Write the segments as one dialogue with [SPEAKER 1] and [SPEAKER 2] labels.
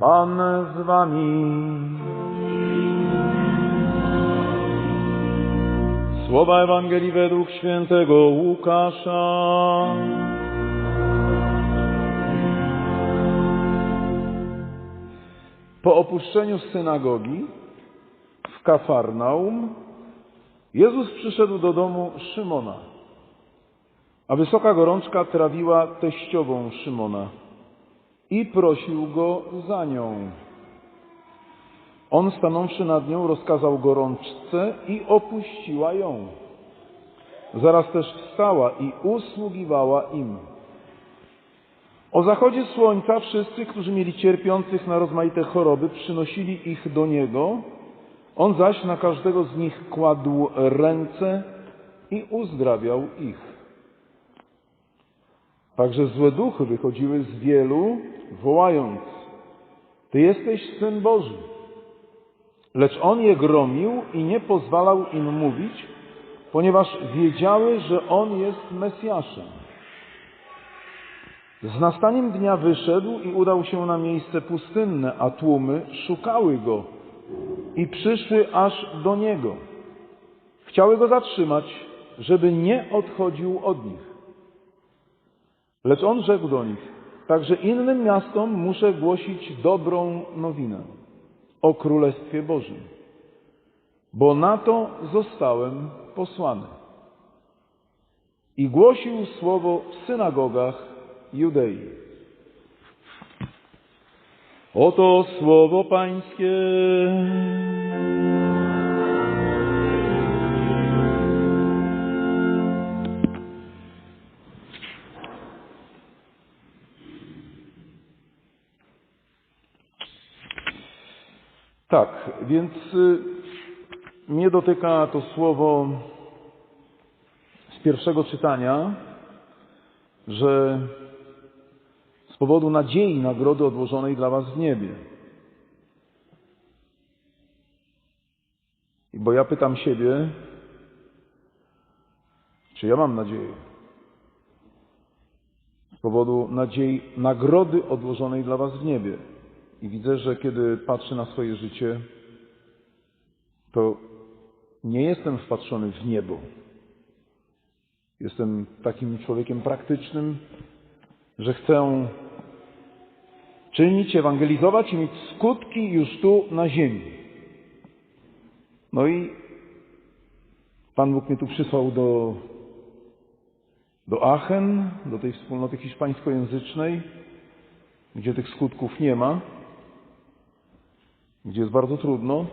[SPEAKER 1] Pan z wami. Słowa Ewangelii według świętego Łukasza. Po opuszczeniu synagogi w Kafarnaum Jezus przyszedł do domu Szymona, a wysoka gorączka trawiła teściową Szymona i prosił go za nią. On stanąwszy nad nią rozkazał gorączce i opuściła ją. Zaraz też wstała i usługiwała im. O zachodzie słońca wszyscy, którzy mieli cierpiących na rozmaite choroby, przynosili ich do Niego. On zaś na każdego z nich kładł ręce i uzdrawiał ich. Także złe duchy wychodziły z wielu, wołając: Ty jesteś syn Boży. Lecz on je gromił i nie pozwalał im mówić, ponieważ wiedziały, że on jest Mesjaszem. Z nastaniem dnia wyszedł i udał się na miejsce pustynne, a tłumy szukały go i przyszły aż do niego. Chciały go zatrzymać, żeby nie odchodził od nich. Lecz on rzekł do nich: Także innym miastom muszę głosić dobrą nowinę o Królestwie Bożym, bo na to zostałem posłany. I głosił słowo w synagogach Judei. Oto słowo Pańskie. Tak, więc y, mnie dotyka to słowo z pierwszego czytania, że z powodu nadziei nagrody odłożonej dla Was w niebie. Bo ja pytam siebie, czy ja mam nadzieję? Z powodu nadziei nagrody odłożonej dla Was w niebie. I widzę, że kiedy patrzę na swoje życie, to nie jestem wpatrzony w niebo. Jestem takim człowiekiem praktycznym, że chcę czynić, ewangelizować i mieć skutki już tu na ziemi. No i Pan Bóg mnie tu przysłał do, do Aachen, do tej wspólnoty hiszpańskojęzycznej, gdzie tych skutków nie ma gdzie jest bardzo trudno.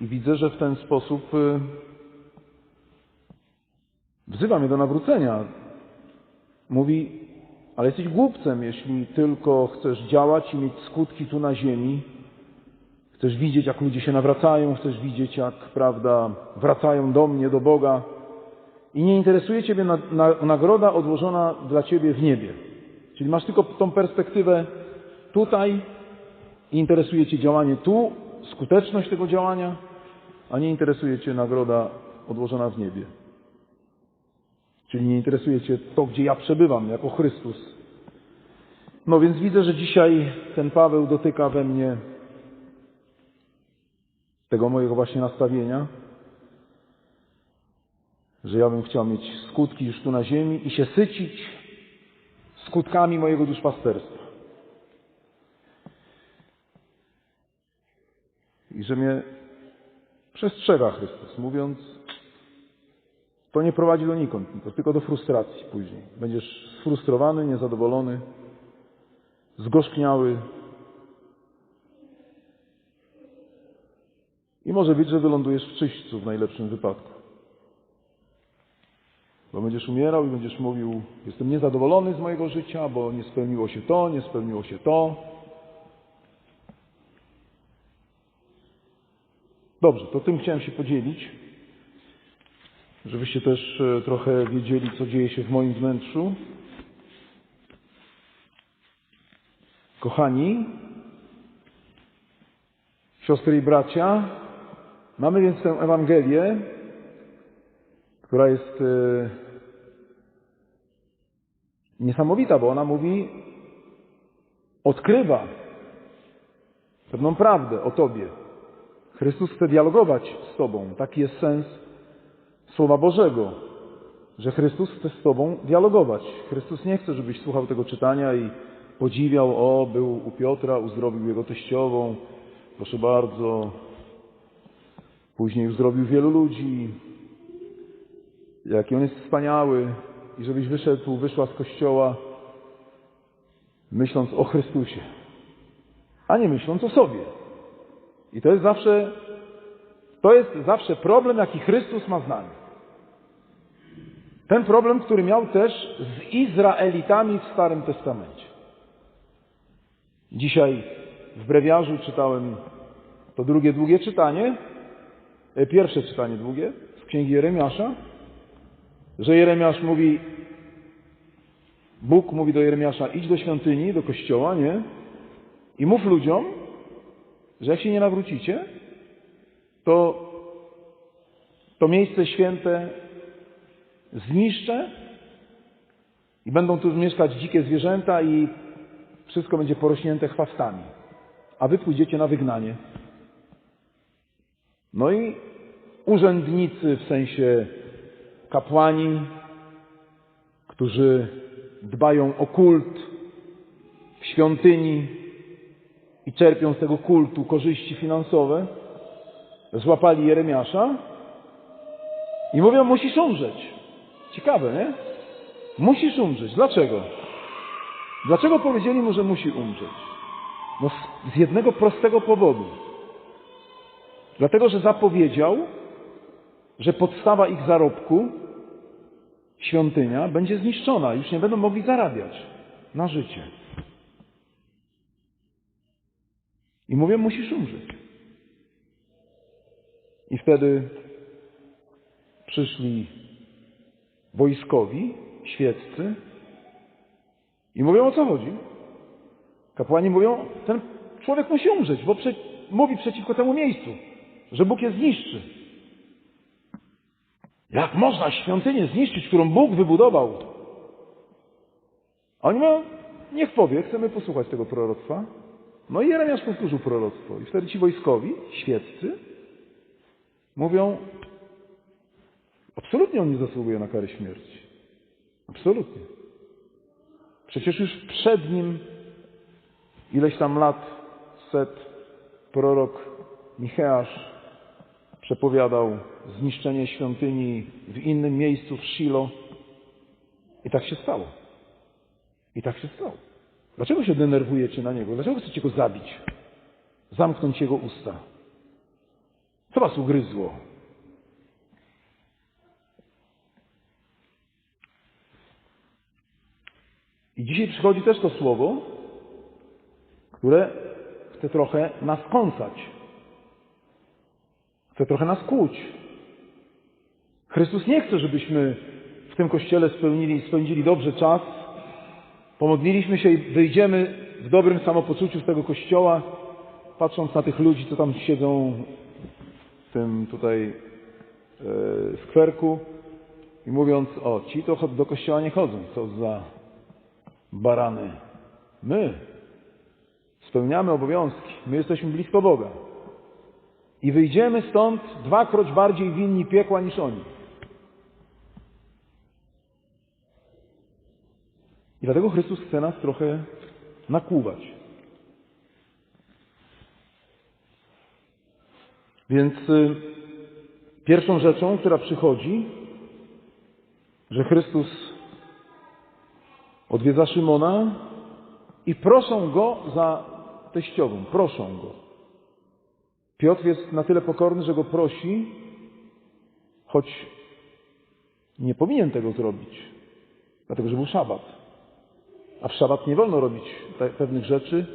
[SPEAKER 1] I widzę, że w ten sposób y, wzywa mnie do nawrócenia. Mówi, ale jesteś głupcem, jeśli tylko chcesz działać i mieć skutki tu na ziemi. Chcesz widzieć, jak ludzie się nawracają, chcesz widzieć, jak, prawda, wracają do mnie, do Boga. I nie interesuje Ciebie na, na, nagroda odłożona dla Ciebie w niebie. Czyli masz tylko tą perspektywę tutaj, interesuje Cię działanie tu, skuteczność tego działania, a nie interesuje Cię nagroda odłożona w niebie. Czyli nie interesuje Cię to, gdzie ja przebywam jako Chrystus. No więc widzę, że dzisiaj ten Paweł dotyka we mnie tego mojego właśnie nastawienia, że ja bym chciał mieć skutki już tu na ziemi i się sycić skutkami mojego duszpasterstwa. I że mnie przestrzega Chrystus, mówiąc, to nie prowadzi donikąd, to tylko do frustracji później. Będziesz sfrustrowany, niezadowolony, zgorzkniały. I może być, że wylądujesz w czyśćcu w najlepszym wypadku. Bo będziesz umierał i będziesz mówił, jestem niezadowolony z mojego życia, bo nie spełniło się to, nie spełniło się to. Dobrze, to tym chciałem się podzielić, żebyście też e, trochę wiedzieli, co dzieje się w moim wnętrzu. Kochani, siostry i bracia, mamy więc tę Ewangelię, która jest e, niesamowita, bo ona mówi odkrywa pewną prawdę o Tobie. Chrystus chce dialogować z Tobą. Taki jest sens Słowa Bożego, że Chrystus chce z Tobą dialogować. Chrystus nie chce, żebyś słuchał tego czytania i podziwiał, o, był u Piotra, uzdrowił jego teściową, proszę bardzo. Później uzdrowił wielu ludzi, jaki on jest wspaniały i żebyś wyszedł, wyszła z kościoła myśląc o Chrystusie, a nie myśląc o sobie. I to jest zawsze, to jest zawsze problem, jaki Chrystus ma z nami. Ten problem, który miał też z Izraelitami w Starym Testamencie. Dzisiaj w brewiarzu czytałem to drugie długie czytanie, e, pierwsze czytanie długie z księgi Jeremiasza, że Jeremiasz mówi, Bóg mówi do Jeremiasza, idź do świątyni, do kościoła, nie? I mów ludziom, że jak się nie nawrócicie, to to miejsce święte zniszczę i będą tu mieszkać dzikie zwierzęta i wszystko będzie porośnięte chwastami, a wy pójdziecie na wygnanie. No i urzędnicy, w sensie kapłani, którzy dbają o kult w świątyni i czerpią z tego kultu korzyści finansowe, złapali Jeremiasza i mówią, musisz umrzeć. Ciekawe, nie? Musisz umrzeć. Dlaczego? Dlaczego powiedzieli mu, że musi umrzeć? No z, jednego prostego powodu. Dlatego, że zapowiedział, że podstawa ich zarobku, świątynia, będzie zniszczona. Już nie będą mogli zarabiać na życie. I mówią, musisz umrzeć. I wtedy przyszli wojskowi, świeccy i mówią, o co chodzi. Kapłani mówią, ten człowiek musi umrzeć, bo prze, mówi przeciwko temu miejscu, że Bóg je zniszczy. Jak można świątynię zniszczyć, którą Bóg wybudował? A oni mówią, niech powie, chcemy posłuchać tego proroctwa. No i Jeremiasz powtórzył proroctwo. I wtedy ci wojskowi, świeccy, mówią, absolutnie on nie zasługuje na karę śmierci. Absolutnie. Przecież już przed nim ileś tam lat, set, prorok Micheasz przepowiadał zniszczenie świątyni w innym miejscu, w Shilo. I tak się stało. I tak się stało. Dlaczego się denerwujecie na niego? Dlaczego chcecie go zabić? Zamknąć jego usta? Co was ugryzło? I dzisiaj przychodzi też to słowo, które chce trochę nas kąsać. Chce trochę nas kłuć. Chrystus nie chce, żebyśmy w tym kościele spełnili, spędzili dobrze czas, pomodliliśmy się i wyjdziemy w dobrym samopoczuciu z tego kościoła, patrząc na tych ludzi, co tam siedzą w tym tutaj e, skwerku i mówiąc, o, ci to do kościoła nie chodzą, co za barany. My spełniamy obowiązki, my jesteśmy blisko Boga. I wyjdziemy stąd dwakroć bardziej winni piekła niż oni. Dlatego Chrystus chce nas trochę nakłuwać. Więc y, pierwszą rzeczą, która przychodzi, że Chrystus odwiedza Szymona i proszą go za teściową. Proszą go. Piotr jest na tyle pokorny, że go prosi, choć nie powinien tego zrobić, dlatego że był szabat. A w szabat nie wolno robić pewnych rzeczy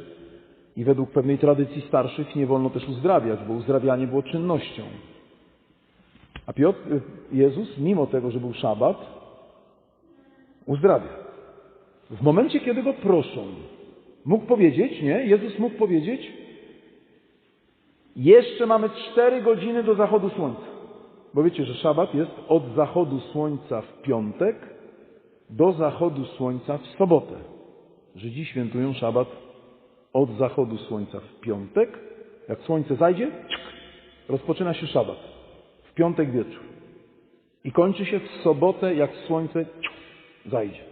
[SPEAKER 1] i według pewnej tradycji starszych nie wolno też uzdrawiać, bo uzdrawianie było czynnością. A Piotr, Jezus, mimo tego, że był szabat, uzdrawia. W momencie, kiedy go proszą, mógł powiedzieć, nie? Jezus mógł powiedzieć, jeszcze mamy cztery godziny do zachodu słońca. Bo wiecie, że szabat jest od zachodu słońca w piątek do zachodu słońca w sobotę. Żydzi świętują szabat od zachodu słońca w piątek. Jak słońce zajdzie, rozpoczyna się szabat. W piątek wieczór. I kończy się w sobotę, jak słońce zajdzie.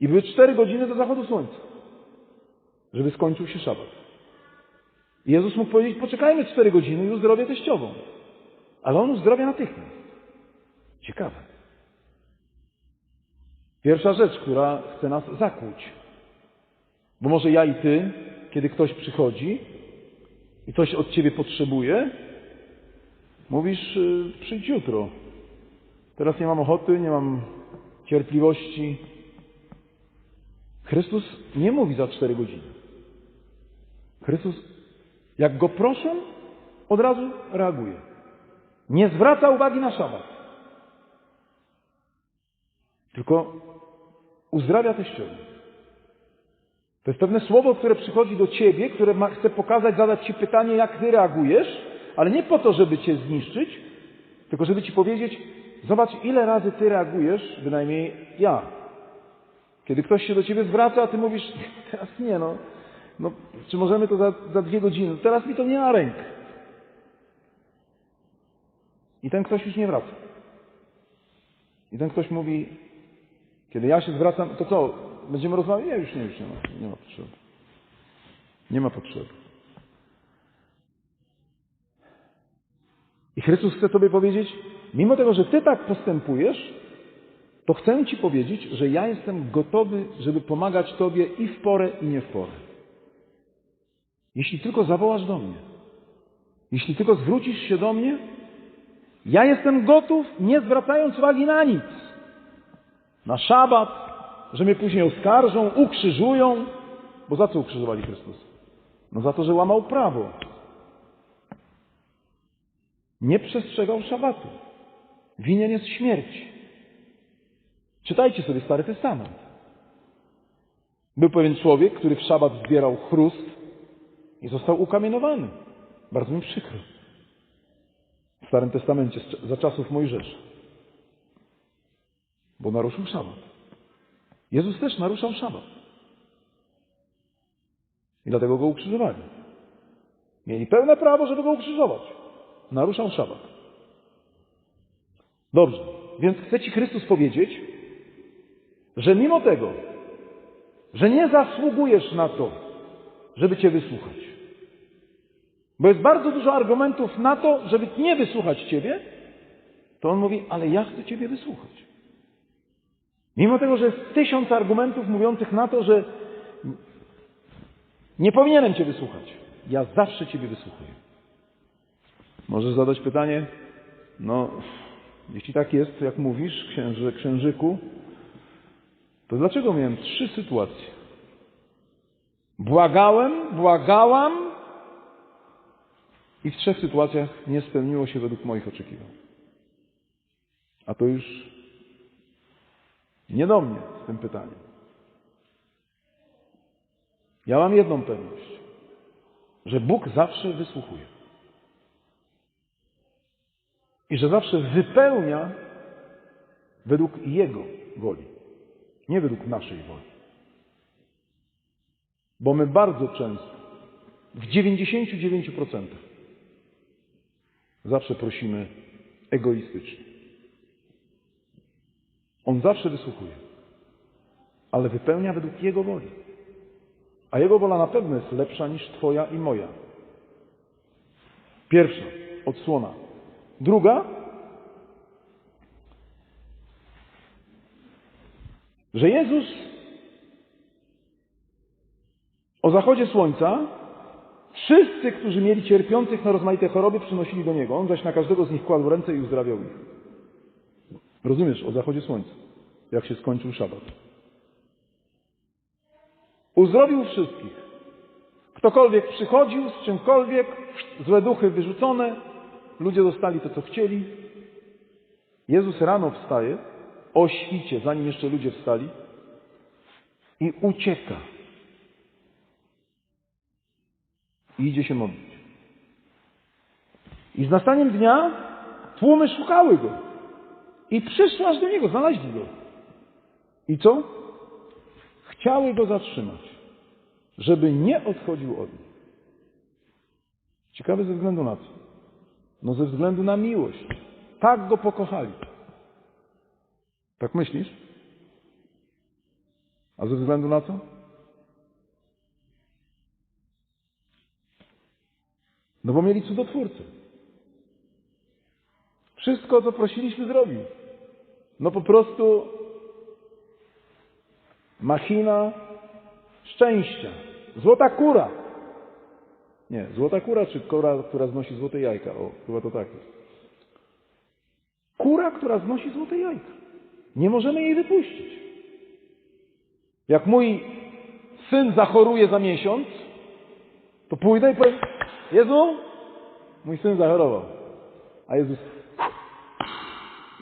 [SPEAKER 1] I były cztery godziny do zachodu słońca, żeby skończył się szabat. I Jezus mógł powiedzieć, poczekajmy cztery godziny i uzdrowię teściową. Ale on uzdrawia natychmiast. Ciekawe. Pierwsza rzecz, która chce nas zakłuć. Bo może ja i ty, kiedy ktoś przychodzi i coś od ciebie potrzebuje, mówisz, y, przyjdź jutro. Teraz nie mam ochoty, nie mam cierpliwości. Chrystus nie mówi za cztery godziny. Chrystus, jak go proszą, od razu reaguje. Nie zwraca uwagi na szabat. Tylko uzdrawia teściowi. To jest pewne słowo, które przychodzi do ciebie, które ma, chce pokazać, zadać ci pytanie, jak ty reagujesz, ale nie po to, żeby cię zniszczyć, tylko żeby ci powiedzieć, zobacz, ile razy ty reagujesz, bynajmniej ja. Kiedy ktoś się do ciebie zwraca, a ty mówisz, teraz nie, no, no czy możemy to za, za dwie godziny? Teraz mi to nie na rękę. I ten ktoś już nie wraca. I ten ktoś mówi, kiedy ja się zwracam, to co, będziemy rozmawiać? Nie, już nie, już nie ma, nie ma potrzeby. Nie ma potrzeby. I Chrystus chce Tobie powiedzieć, mimo tego, że Ty tak postępujesz, to chcę Ci powiedzieć, że ja jestem gotowy, żeby pomagać Tobie i w porę, i nie w porę. Jeśli tylko zawołasz do mnie, jeśli tylko zwrócisz się do mnie, ja jestem gotów, nie zwracając uwagi na nic. Na szabat, że mnie później oskarżą, ukrzyżują. Bo za co ukrzyżowali Chrystusa? No za to, że łamał prawo. Nie przestrzegał szabatu. Winien jest śmierć. Czytajcie sobie Stary Testament. Był pewien człowiek, który w szabat zbierał chrust i został ukamienowany. Bardzo mi przykro. W Starym Testamencie za czasów Mojżesza. Bo naruszył szabat. Jezus też naruszał szabat. I dlatego go ukrzyżowali. Mieli pełne prawo, żeby go ukrzyżować. Naruszał szabat. Dobrze. Więc chce Ci Chrystus powiedzieć, że mimo tego, że nie zasługujesz na to, żeby Cię wysłuchać, bo jest bardzo dużo argumentów na to, żeby nie wysłuchać Ciebie, to On mówi, ale ja chcę Ciebie wysłuchać. Mimo tego, że jest tysiąc argumentów mówiących na to, że nie powinienem Cię wysłuchać, ja zawsze Ciebie wysłuchuję. Możesz zadać pytanie, no, jeśli tak jest, jak mówisz, księży, księżyku, to dlaczego miałem trzy sytuacje? Błagałem, błagałam i w trzech sytuacjach nie spełniło się według moich oczekiwań. A to już nie do mnie z tym pytaniem. Ja mam jedną pewność, że Bóg zawsze wysłuchuje. I że zawsze wypełnia według Jego woli, nie według naszej woli. Bo my bardzo często, w 99%, zawsze prosimy egoistycznie. On zawsze wysłuchuje, ale wypełnia według Jego woli. A Jego wola na pewno jest lepsza niż Twoja i moja. Pierwsza odsłona. Druga, że Jezus o zachodzie słońca wszyscy, którzy mieli cierpiących na rozmaite choroby, przynosili do Niego. On zaś na każdego z nich kładł ręce i uzdrawiał ich. Rozumiesz, o zachodzie słońca, jak się skończył szabat. Uzdrowił wszystkich. Ktokolwiek przychodził z czymkolwiek, złe duchy wyrzucone, ludzie dostali to, co chcieli. Jezus rano wstaje, o świcie, zanim jeszcze ludzie wstali, i ucieka. I idzie się modlić. I z nastaniem dnia tłumy szukały go. I przyszły aż do niego, znaleźli go. I co? chciały go zatrzymać, żeby nie odchodził od nich. Ciekawe ze względu na co? No ze względu na miłość. Tak go pokochali. Tak myślisz? A ze względu na co? No bo mieli cudotwórcę. Wszystko, co prosiliśmy, zrobił. No po prostu machina szczęścia. Złota kura. Nie, złota kura czy kura, która znosi złote jajka? O, chyba to tak jest. Kura, która znosi złote jajka. Nie możemy jej wypuścić. Jak mój syn zachoruje za miesiąc, to pójdę i powiem, Jezu, mój syn zachorował. A Jezus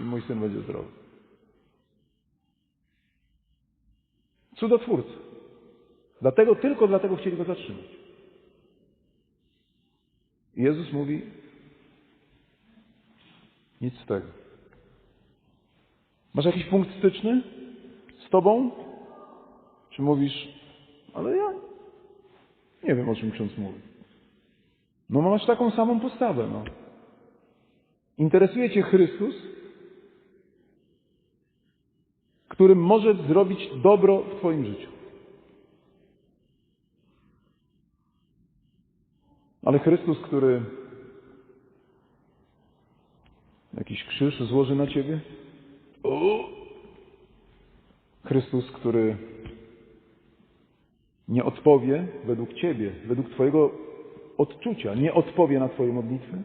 [SPEAKER 1] i mój syn będzie zdrowy. Cudotwórca. Dlatego, tylko dlatego chcieli go zatrzymać. I Jezus mówi, nic z tego. Masz jakiś punkt styczny z Tobą? Czy mówisz, ale ja nie wiem, o czym ksiądz mówi. No masz taką samą postawę, no. Interesuje Cię Chrystus, którym może zrobić dobro w Twoim życiu. Ale Chrystus, który jakiś krzyż złoży na Ciebie? Chrystus, który nie odpowie według Ciebie, według Twojego odczucia, nie odpowie na Twoje modlitwy?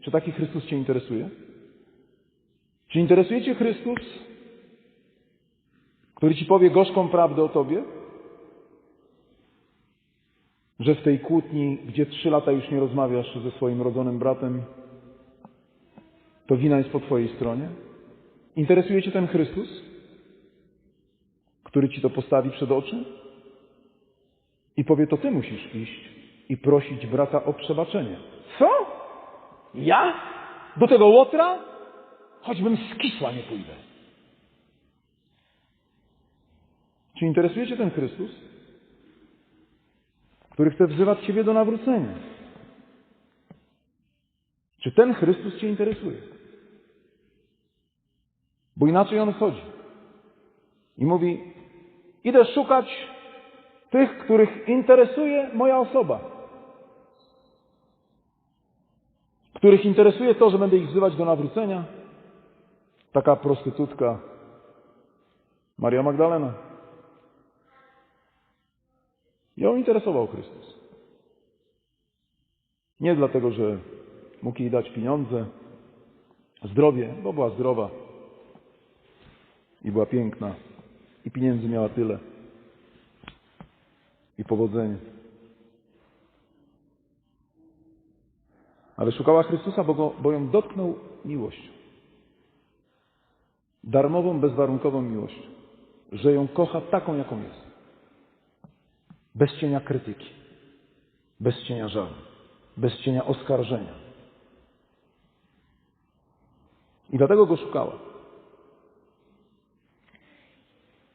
[SPEAKER 1] Czy taki Chrystus Cię interesuje? Czy interesuje Cię Chrystus, który Ci powie gorzką prawdę o Tobie? Że w tej kłótni, gdzie trzy lata już nie rozmawiasz ze swoim rodzonym bratem, to wina jest po Twojej stronie? Interesuje Cię ten Chrystus, który Ci to postawi przed oczy? I powie, to Ty musisz iść i prosić brata o przebaczenie. Co? Ja? Do tego łotra? Choćbym skisła nie pójdę. Czy interesuje Cię ten Chrystus, który chce wzywać Ciebie do nawrócenia? Czy ten Chrystus Cię interesuje? Bo inaczej On chodzi i mówi, idę szukać tych, których interesuje moja osoba. Których interesuje to, że będę ich wzywać do nawrócenia. Taka prostytutka Maria Magdalena. Ją interesował Chrystus. Nie dlatego, że mógł jej dać pieniądze, zdrowie, bo była zdrowa i była piękna i pieniędzy miała tyle i powodzenie. Ale szukała Chrystusa, bo, go, bo ją dotknął miłością. Darmową, bezwarunkową miłością. Że ją kocha taką, jaką jest. Bez cienia krytyki. Bez cienia żalu. Bez cienia oskarżenia. I dlatego go szukała.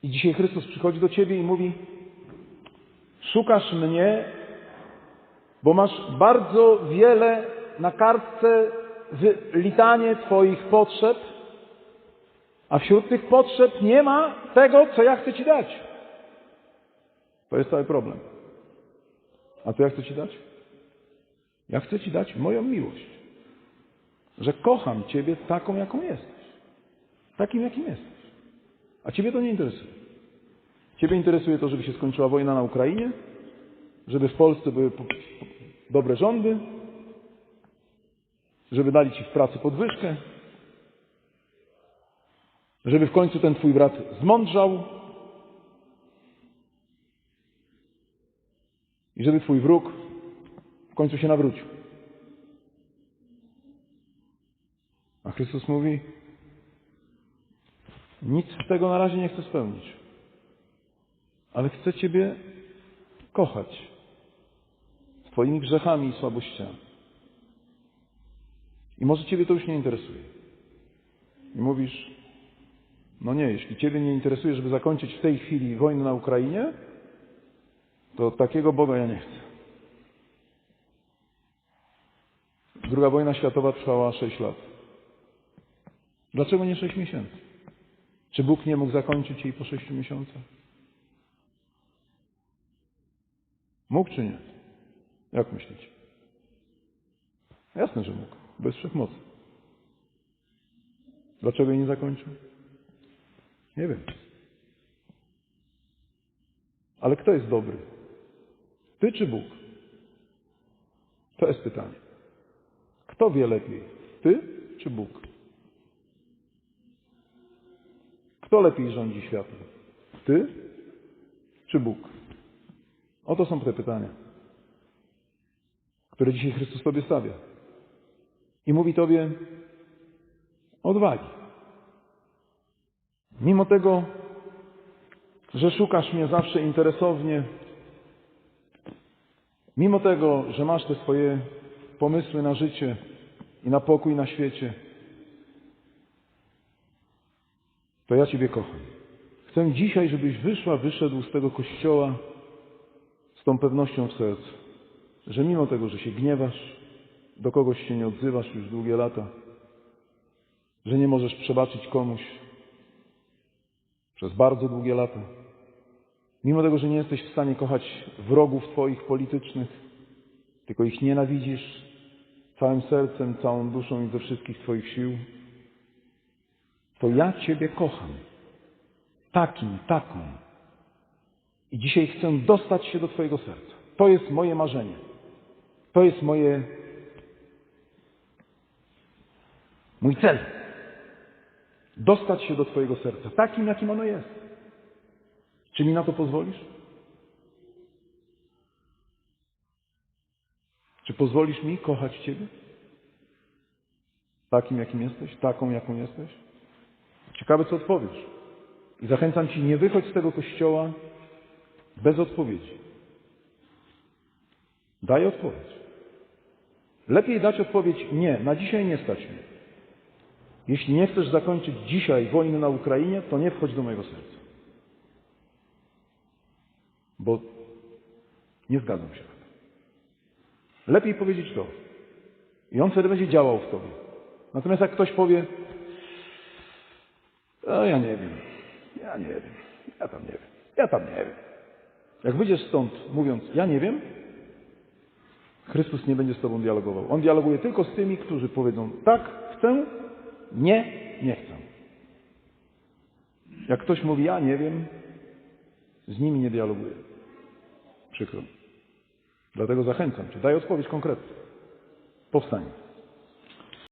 [SPEAKER 1] I dzisiaj Chrystus przychodzi do ciebie i mówi: Szukasz mnie, bo masz bardzo wiele na kartce litanie Twoich potrzeb, a wśród tych potrzeb nie ma tego, co ja chcę Ci dać. To jest cały problem. A co ja chcę Ci dać? Ja chcę Ci dać moją miłość. Że kocham Ciebie taką, jaką jesteś. Takim, jakim jesteś. A Ciebie to nie interesuje. Ciebie interesuje to, żeby się skończyła wojna na Ukrainie, żeby w Polsce były dobre rządy, żeby dali Ci w pracy podwyżkę, żeby w końcu ten Twój brat zmądrzał i żeby Twój wróg w końcu się nawrócił. A Chrystus mówi, nic z tego na razie nie chcę spełnić, ale chcę Ciebie kochać Twoimi grzechami i słabościami. I może Ciebie to już nie interesuje. I mówisz, no nie, jeśli Ciebie nie interesuje, żeby zakończyć w tej chwili wojnę na Ukrainie, to takiego Boga ja nie chcę. Druga wojna światowa trwała 6 lat. Dlaczego nie 6 miesięcy? Czy Bóg nie mógł zakończyć jej po 6 miesiącach? Mógł czy nie? Jak myślicie? Jasne, że mógł. Bez wszechmocy. Dlaczego jej nie zakończył? Nie wiem. Ale kto jest dobry? Ty czy Bóg? To jest pytanie. Kto wie lepiej? Ty czy Bóg? Kto lepiej rządzi światem? Ty czy Bóg? Oto są te pytania, które dzisiaj Chrystus Tobie stawia. I mówi Tobie odwagi. Mimo tego, że szukasz mnie zawsze interesownie, mimo tego, że masz te swoje pomysły na życie i na pokój na świecie, to ja Ciebie kocham. Chcę dzisiaj, żebyś wyszła, wyszedł z tego kościoła z tą pewnością w sercu, że mimo tego, że się gniewasz, do kogoś się nie odzywasz już długie lata, że nie możesz przebaczyć komuś przez bardzo długie lata, mimo tego, że nie jesteś w stanie kochać wrogów Twoich politycznych, tylko ich nienawidzisz całym sercem, całą duszą i ze wszystkich Twoich sił, to ja Ciebie kocham. Takim, taką. I dzisiaj chcę dostać się do Twojego serca. To jest moje marzenie. To jest moje, mój cel. Dostać się do Twojego serca, takim, jakim ono jest. Czy mi na to pozwolisz? Czy pozwolisz mi kochać Ciebie? Takim, jakim jesteś? Taką, jaką jesteś? Ciekawe, co odpowiesz. I zachęcam Ci, nie wychodź z tego kościoła bez odpowiedzi. Daj odpowiedź. Lepiej dać odpowiedź nie, na dzisiaj nie stać mnie. Jeśli nie chcesz zakończyć dzisiaj wojny na Ukrainie, to nie wchodź do mojego serca. Bo nie zgadzam się na to. Lepiej powiedzieć to. I on wtedy będzie działał w tobie. Natomiast jak ktoś powie, a ja nie wiem, ja nie wiem, ja tam nie wiem, ja tam nie wiem. Jak wyjdziesz stąd mówiąc, ja nie wiem, Chrystus nie będzie z tobą dialogował. On dialoguje tylko z tymi, którzy powiedzą tak, chcę, nie, nie chcę. Jak ktoś mówi, ja nie wiem, z nimi nie dialoguje. Przykro. Dlatego zachęcam Cię. Daj odpowiedź konkretną. Powstań.